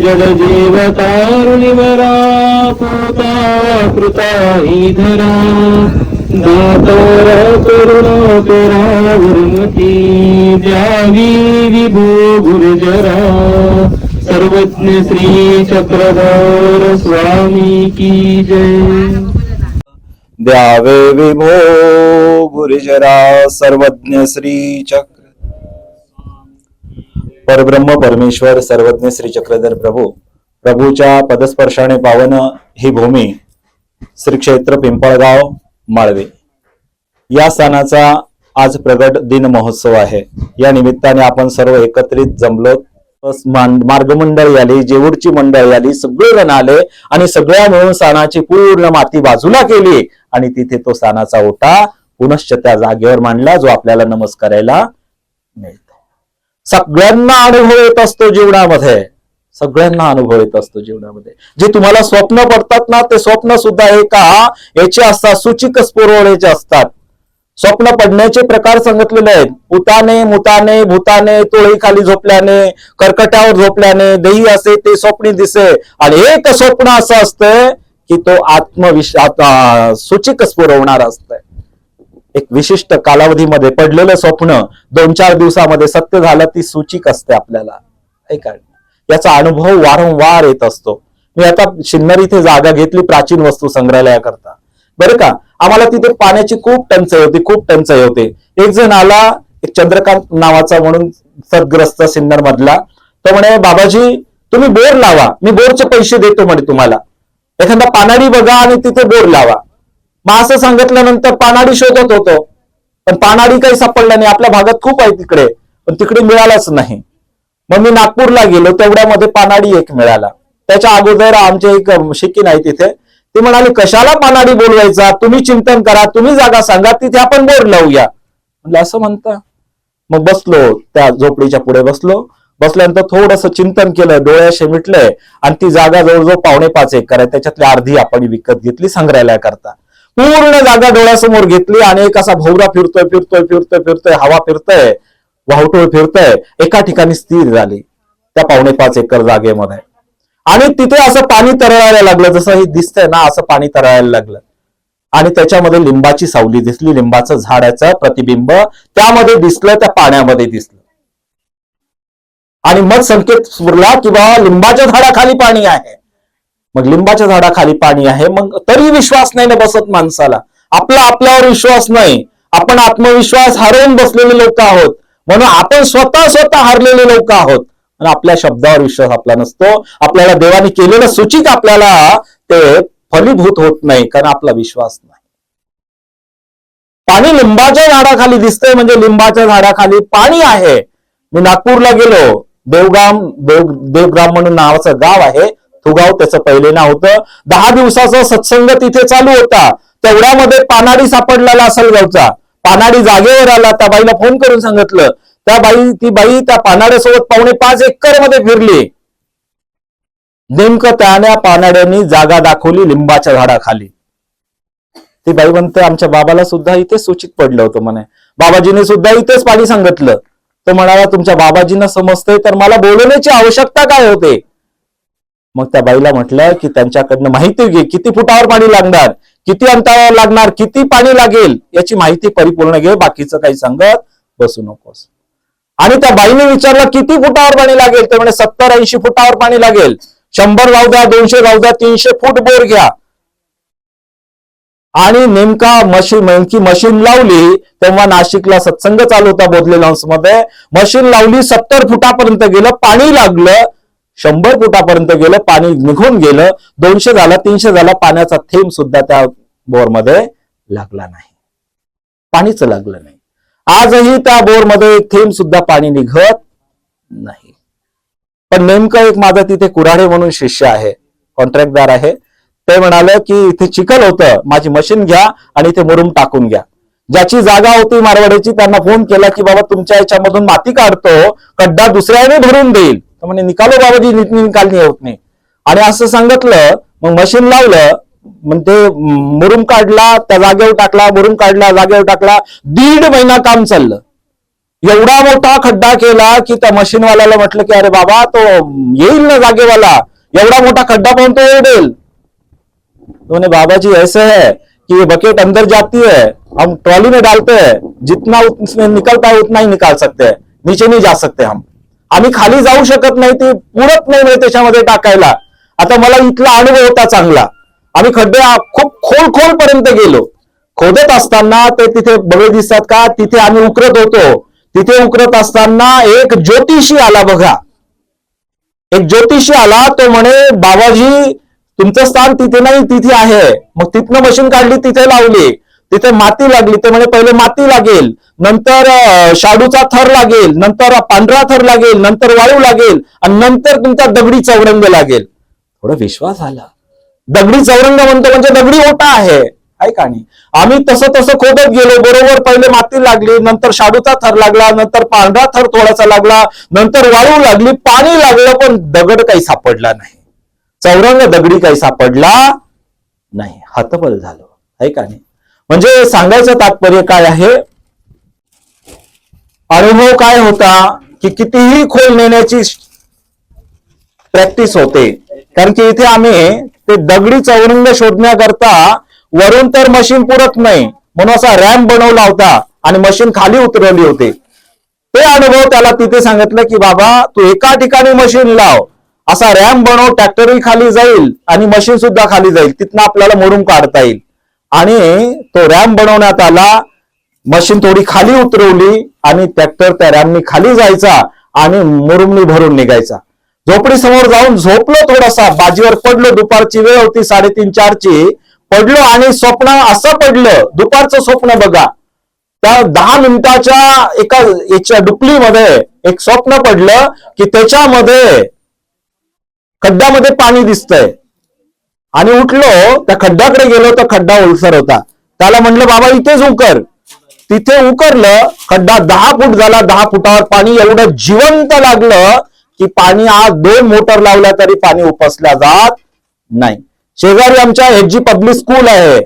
जड जीव कारुणिवरा पोता कृता धरा दातार करुणा करा गुरुमती द्यावी विभू गुरुजरा सर्वज्ञ श्री चक्रधर स्वामी की जय। द्यावे विभो गुरुजरा सर्वज्ञ श्री चक्र परब्रह्म परमेश्वर सर्वज्ञ श्री चक्रधर प्रभू. प्रभूच्या पदस्पर्शाने पावन ही भूमी. श्री क्षेत्र पिंपळगाव माळवे. या स्थानाचा आज प्रगट दिन महोत्सव आहे. या निमित्ताने आपण सर्व एकत्रित जमलो. मार्गमंडळ आली जेवूरची मंडळ आली सगळे जण आले आणि सगळ्या मिळून स्थानाची पूर्ण माती बाजूला केली आणि तिथे तो स्थानाचा ओटा पुनश्च त्या जागेवर मांडला जो आपल्याला नमस्कारायला मिळतो. सगळ्यांना अनुभव येत असतो जीवनामध्ये. सगळ्यांना अनुभव येत असतो जीवनामध्ये. जे तुम्हाला स्वप्न पडतात ना ते स्वप्न सुद्धा एका याचे असतात सूचिक स्फुरवण्याचे असतात. स्वप्न पडण्याचे प्रकार सांगितलेले आहेत. उताने मुताने भूताने तोळी खाली झोपल्याने कर्कटावर झोपल्याने देही असे ते स्वप्न दिसे. आणि एक स्वप्न असं असतं की तो आत्मविश्वास सूचिक स्फुरवणार असतंय. एक विशिष्ट कालावधीमध्ये पडलेलं स्वप्न दोन चार दिवसामध्ये सत्य झालं ती सूचिक असते आपल्याला. ऐका याचा अनुभव वारंवार येत असतो. मी आता शिन्नर इथे जागा घेतली प्राचीन वस्तू संग्रहालयाकरता. बरं का? आम्हाला तिथे पाण्याची खूप टंचाई होती खूप टंचाई होते. एक जण आला एक चंद्रकांत नावाचा म्हणून सदग्रस्त सिन्नर मधला तो म्हणे बाबाजी तुम्ही बोर लावा. मी बोरचे पैसे देतो म्हणे तुम्हाला. एखादा पानाडी बघा आणि तिथे बोर लावा. मग असं सांगितल्यानंतर पानाडी शोधत होतो. पण पानाडी काही सापडला नाही. आपल्या भागात खूप आहे तिकडे. पण तिकडे मिळालाच नाही. मग मी नागपूरला गेलो. तेवढ्यामध्ये पानाडी एक मिळाला. त्याच्या अगोदर आमचे एक शिकीन आहे तिथे. ते म्हणाले कशाला पानाडी बोलवायचा? तुम्ही चिंतन करा. तुम्ही जागा सांगा. तिथे आपण बोर लावूया. म्हणलं असं म्हणता? मग बसलो. त्या झोपडीच्या पुढे बसलो. बसल्यानंतर थोडस चिंतन केलं. डोळ्याशे मिटलंय. आणि ती जागा जवळजवळ पावणे पाच एकर आहे. त्याच्यातली अर्धी आपण विकत घेतली संग्रहालयाकरता. पूर्ण जागा डोळ्यासमोर घेतली आणि एक असा भोवरा फिरतोय फिरतोय फिरतोय फिरतोय हवा फिरतोय वाहुटोळ फिरतोय एका ठिकाणी स्थिर झाली. त्या पावणे पाच एकर जागेमध्ये. आणि तिथे असं पाणी तरळायला लागलं. जसं हे दिसतंय ना असं पाणी तरळायला लागलं. आणि त्याच्यामध्ये लिंबाची सावली दिसली. लिंबाचं झाडाचं प्रतिबिंब त्यामध्ये दिसलं त्या पाण्यामध्ये दिसलं. आणि मग संकेत स्फुरला की बाबा लिंबाच्या झाडाखाली पाणी आहे. मग लिंबाच्या झाडाखाली पाणी आहे. मग तरी विश्वास नाही ना बसत माणसाला. आपला आपल्यावर विश्वास नाही. आपण आत्मविश्वास हरवून बसलेले लोक आहोत. म्हणून आपण स्वतः स्वतः हरलेले लोक आहोत. आणि आपल्या शब्दावर विश्वास आपला नसतो. आपल्याला देवाने केलेलं सूचिक आपल्याला ते फलीभूत होत नाही कारण आपला विश्वास नाही. पाणी लिंबाच्या झाडाखाली दिसतंय म्हणजे लिंबाच्या झाडाखाली पाणी आहे. मी नागपूरला गेलो. देवगाम देव देवग्राम म्हणून नावाचं गाव आहे. गाव त्याचं पहिले नाव होतं. दहा दिवसाचा सत्संग तिथे चालू होता. तेवढ्यामध्ये पानाडी सापडलेला असेल गावचा पानाडी जागेवर आला. त्या बाईला फोन करून सांगितलं. त्या बाई ती बाई त्या पानाड्यासोबत पावणे पाच एकरमध्ये फिरली. नेमकं त्याने पानाड्यांनी जागा दाखवली लिंबाच्या झाडाखाली. ती बाई म्हणते आमच्या बाबाला सुद्धा इथे सूचित पडलं होतं म्हणे. बाबाजीने सुद्धा इथेच पाणी सांगितलं. तो म्हणाला तुमच्या बाबाजींना समजतंय तर मला बोलवण्याची आवश्यकता काय होते? मग त्या बाईला म्हटलं की त्यांच्याकडनं माहिती घे किती फुटावर पाणी लागणार किती अंतरावर लागणार किती पाणी लागेल याची माहिती परिपूर्ण घे बाकीचं काही सांगत बसू नकोस. आणि त्या बाईने विचारलं किती फुटावर पाणी लागेल? ते म्हणे सत्तर ऐंशी फुटावर पाणी लागेल. शंभर राहू द्या दोनशे राहू द्या तीनशे फूट बोर घ्या. आणि नेमका मशीन नेमकी मशीन लावली तेव्हा नाशिकला सत्संग चालू होता बोधले लॉन्समध्ये मशीन लावली सत्तर फुटापर्यंत गेलं पाणी लागलं शंभर फुटापर्यंत गेलं पाणी निघून गेलं दोनशे झाला तीनशे झाला पाण्याचा थेंब सुद्धा त्या बोरमध्ये लागला नाही. पाणीच लागलं नाही. आजही त्या बोरमध्ये थेंब सुद्धा पाणी निघत नाही. पण नेमकं एक माझा तिथे कुऱ्हाडे म्हणून शिष्य आहे कॉन्ट्रॅक्टदार आहे ते म्हणाले की इथे चिखल होतं माझी मशीन घ्या आणि इथे मुरुम टाकून घ्या. ज्याची जागा होती मारवाड्याची त्यांना फोन केला की बाबा तुमच्या याच्यामधून माती काढतो खड्डा दुसऱ्याने भरून देईल. म्हणे निकालो बाबाजी नीट निकाल नाही होत नाही. आणि असं सांगितलं मग मशीन लावलं मग ते मुरुम काढला त्या जागेवर टाकला मुरुम काढला जागेवर टाकला दीड महिना काम चाललं. एवढा मोठा खड्डा केला की त्या मशीनवाल्याला म्हटलं की अरे बाबा तो येईल ना जागेवाला. एवढा मोठा खड्डा पण तो ओरडेल. तो बाबाजी ऐसे है कि ये बकेट अंदर जाती है हम ट्रॉली में डालते हैं. जितना उसमें निकलता है उतना ही निकाल सकते हैं. नीचे नहीं जा सकते हम. आम्ही खाली जाऊ शकत नाही ते पुरत नाही म्हणे त्याच्यामध्ये टाकायला. आता मला इथला अनुभव होता चांगला. आम्ही खड्डे खूप खोल खोल पर्यंत गेलो. खोदत असताना ते तिथे बघे दिसतात का? तिथे आम्ही उकरत होतो. तिथे उकरत असताना एक ज्योतिषी आला बघा. एक ज्योतिषी आला तो म्हणे बाबाजी तुमचं स्थान तिथे नाही तिथे आहे. मग तिथनं मशीन काढली तिथे लावली. तिथे माती लागली ते म्हणे पहिले माती लागेल नंतर शाडूचा थर लागेल नंतर पांढरा थर लागेल नंतर वाळू लागेल आणि नंतर तुमचा दगडी चौरंग लागेल. थोडा विश्वास आला. दगडी चौरंग म्हणतो म्हणजे दगडी ओटा आहे. आहे का नाही? आम्ही तसं तसं खोदत गेलो बरोबर पहिले माती लागली नंतर शाडूचा थर लागला नंतर पांढरा थर थोडासा लागला नंतर वाळू लागली पाणी लागलं पण दगड काही सापडला नाही. चौरंग दगडी काही सापडला नाही. हतबल झालो. आहे का नाही? म्हणजे सांगायचं तात्पर्य काय आहे? अनुभव काय होता की कितीही खोल नेण्याची प्रॅक्टिस होते. कारण की इथे आम्ही ते दगडी चौरंग शोधण्याकरता वरून तर मशीन पुरत नाही म्हणून असा रॅम्प बनवला होता आणि मशीन खाली उतरवली होती. ते अनुभव त्याला तिथे सांगितलं की बाबा तू एका ठिकाणी मशीन लाव असा रॅम्प बनव ट्रॅक्टरही खाली जाईल आणि मशीन सुद्धा खाली जाईल तिथनं आपल्याला मोडून काढता येईल. आणि तो रॅम्प बनवण्यात आला. मशीन थोडी खाली उतरवली आणि ट्रॅक्टर त्या रॅमनी खाली जायचा आणि मुरुमनी भरून निघायचा. झोपडी समोर जाऊन झोपलो थोडासा. बाजीवर पडलो. दुपारची वेळ होती साडेतीन चारची. पडलो आणि स्वप्न असं पडलं. दुपारचं स्वप्न बघा. त्या दहा मिनिटाच्या एका याच्या डुपलीमध्ये एक स्वप्न पडलं की त्याच्यामध्ये खड्ड्यामध्ये पाणी दिसतंय. आणि उठलो त्या खड्ड्याकडे गेलो तर खड्डा ओलसर होता. त्याला म्हणलं बाबा इथेच उकर. तिथे उकरलं खड्डा दहा फूट झाला दहा फुटावर पाणी एवढं जिवंत लागलं की पाणी आज दोन मोटर लावल्या तरी पाणी उपसल्या जात नाही. शेजारी आमच्या एच जी पब्लिक स्कूल आहे.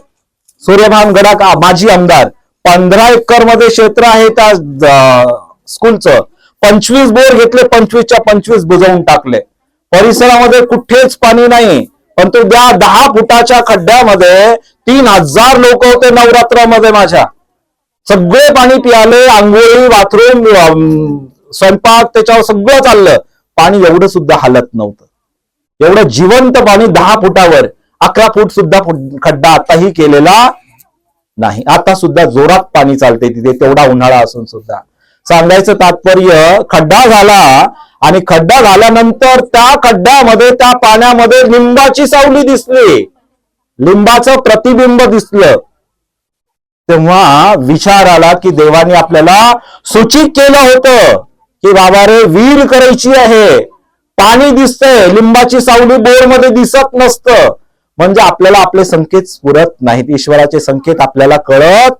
सूर्यभान गडाक माजी आमदार. पंधरा एकरमध्ये क्षेत्र आहे त्या स्कूलचं. पंचवीस बोर घेतले पंचवीसच्या पंचवीस बुजवून टाकले. परिसरामध्ये कुठेच पाणी नाही. पण तो त्या दहा फुटाच्या खड्ड्यामध्ये तीन हजार लोक होते नवरात्रामध्ये माझ्या. सगळे पाणी पियाले आंघोळी बाथरूम स्वयंपाक त्याच्यावर सगळं चाललं. पाणी एवढं सुद्धा हालत नव्हतं. एवढं जिवंत पाणी दहा फुटावर अकरा फूट सुद्धा खड्डा आताही केलेला नाही. आता सुद्धा जोरात पाणी चालते तिथे तेवढा उन्हाळा असून सुद्धा. सांगायचं तात्पर्य खड्डा झाला आणि खड्डा झाल्यानंतर त्या खड्ड्यामध्ये त्या पाण्यामध्ये लिंबाची सावली दिसली. लिंबाचं प्रतिबिंब दिसलं. तेव्हा विचार आला की देवाने आपल्याला सूचित केलं होतं की बाबा रे वीर करायची आहे. पाणी दिसतंय लिंबाची सावली बोरमध्ये दिसत नसतं. म्हणजे आपल्याला आपले संकेत पुरत नाहीत. ईश्वराचे संकेत आपल्याला कळत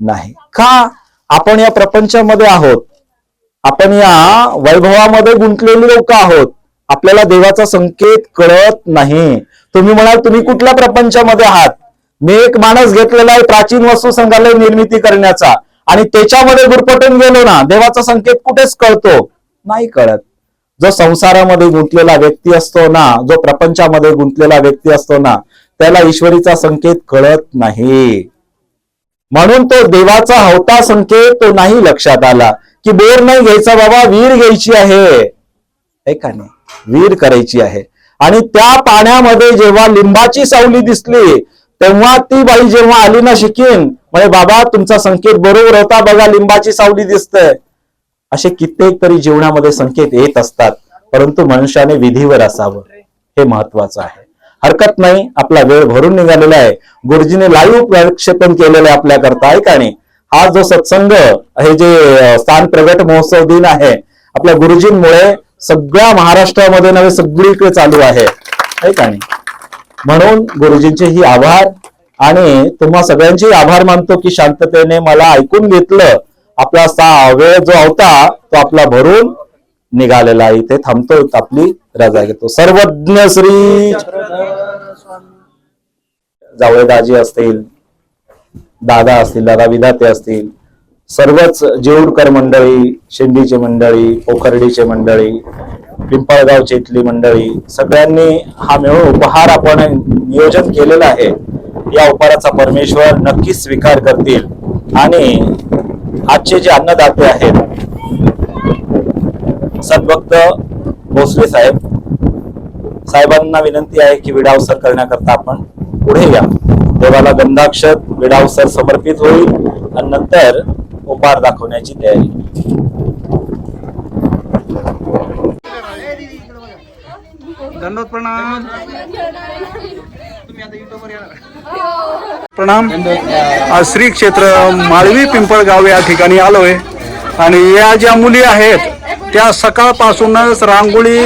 नाही. का? आपण या प्रपंचामध्ये आहोत. आपण या वैभवामध्ये गुंतलेली लोक आहोत. आपल्याला देवाचा संकेत कळत नाही. तुम्ही म्हणाल तुम्ही कुठल्या प्रपंचामध्ये आहात? मी एक माणूस घेतलेला आहे प्राचीन वस्तू संग्रहालय निर्मिती करण्याचा. आणि त्याच्यामध्ये गुरपटून गेलो ना देवाचा संकेत कुठेच कळतो? नाही कळत. जो संसारामध्ये गुंतलेला व्यक्ती असतो ना जो प्रपंचामध्ये गुंतलेला व्यक्ती असतो ना त्याला ईश्वरीचा संकेत कळत नाही. म्हणून तो देवाचा हवता संकेत तो नाही लक्षात आला. की बोर नाही घ्यायचा बाबा वीर घ्यायची आहे. है का नाही? वीर करायची आहे. आणि त्या पाण्यामध्ये जेव्हा लिंबाची सावली दिसली तेव्हा ती बाई जेव्हा आली ना शिकीन म्हणजे बाबा तुमचा संकेत बरोबर होता बघा लिंबाची सावली दिसतंय असे कित्येक तरी जीवनामध्ये संकेत येत असतात परंतु मनुष्याने विधीवर असावं हे महत्वाचं आहे. हरकत नाही आपला वेळ भरून निघालेला आहे. गुरुजीने लाईव्ह प्रक्षेपण केलेलं आहे आपल्याकरता आहे नाही? हा जो सत्संग हे जे स्थान प्रगट महोत्सव दिन आहे आपल्या गुरुजींमुळे सगळ्या महाराष्ट्रामध्ये नव्हे सगळीकडे चालू आहे का नाही म्हणून गुरुजींचे ही आभार आणि तुम्हा सगळ्यांचे आभार मानतो की शांततेने मला ऐकून घेतलं आपला सा वेळ जो होता तो आपला भरून निघालेला इथे थांबतो आपली रजा घेतो सर्वज्ञ श्री जावळेदाजी असतील दादा असतील दादा विधाते असतील सर्वच जेऊरकर मंडळी शेंडीचे मंडळी पोखर्डीचे मंडळी पिंपळगावची इथली मंडळी सगळ्यांनी हा मिळून उपहार आपण नियोजन केलेला आहे. या उपहाराचा परमेश्वर नक्कीच स्वीकार करतील. आणि आजचे जे अन्नदाते आहेत सद्भक्त भोसले साहेब साहेबांना विनंती आहे की विडावसर करण्याकरता आपण पुढे या. देवाला गंधाक्षत विडावसर समर्पित होईल आणि नंतर उपहार दाखवण्याची तयारी. दंडोत प्रणाम. प्रणाम. आज श्री क्षेत्र माळवी पिंपळगाव या ठिकाणी आलोय. आणि या ज्या मुली आहेत त्या सकाळपासूनच रांगोळी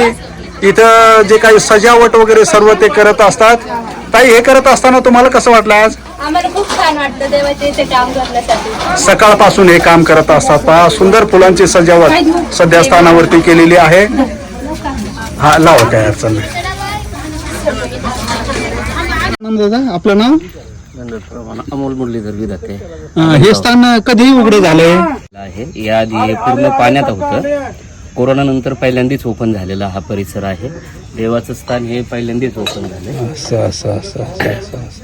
इथं जे काही सजावट वगैरे सर्व ते करत असतात. ताई हे करत असताना तुम्हाला कसं वाटलं आज? आम्हाला खूप छान वाटतं देवाच्या इथे काम करण्यासाठी. सकाळपासून हे काम करत असतात. पहा सुंदर फुलांची सजावट सध्या स्थानावरती केलेली आहे. हा लावा काय अडचण नाही. दादा आपलं नाव? अमोल मुरलीधर विधाते. हे स्थान कधी उघडे झाले आहे. याआधी हे पूर्ण पाण्यात होतं. कोरोनानंतर पहिल्यांदाच ओपन झालेला हा परिसर आहे. देवाचं स्थान हे पहिल्यांदाच ओपन झाले असं असं असं असं असं असं.